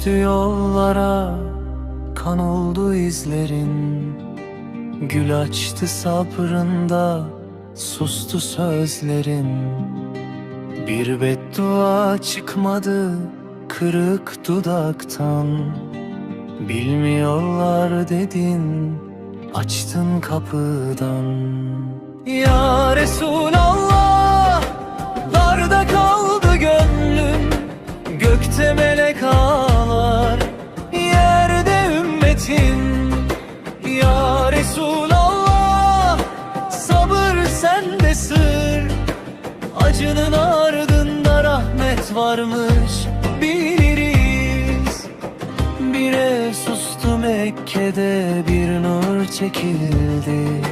Düştü yollara kan oldu izlerin. Gül açtı sabrında sustu sözlerin. Bir beddua çıkmadı kırık dudaktan. Bilmiyorlar dedin açtın kapıdan. Ya Resulallah! Acının ardında rahmet varmış Biliriz. Bire sustu Mekke'de bir nur çekildi.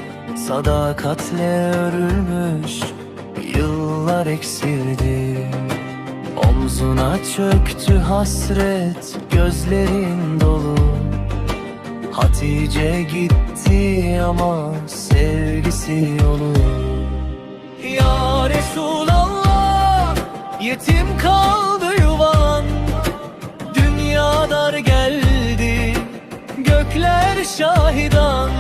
Sadakatle örülmüş yıllar eksildi. Omzuna çöktü hasret gözlerin dolu. Hatice gitti ama sevgisi yolu yetim kaldı yuvan. Dünya dar geldi. Gökler şahidan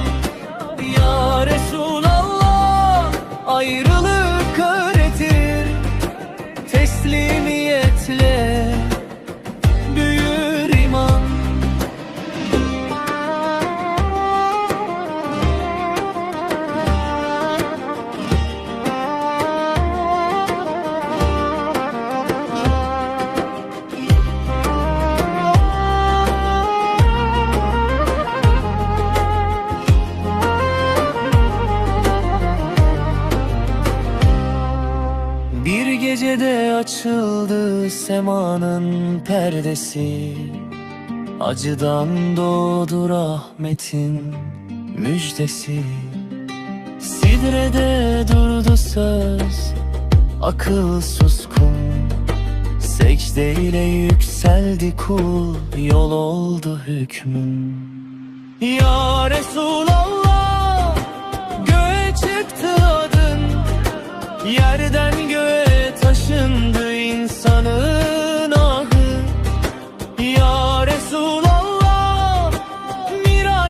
Bir gecede açıldı semanın perdesi. Acıdan doğdu rahmetin müjdesi. Sidrede durdu söz akıl suskun. Secde yükseldi kul yol oldu hükmün. Ya Resulallah göğe çıktı adın. Yerden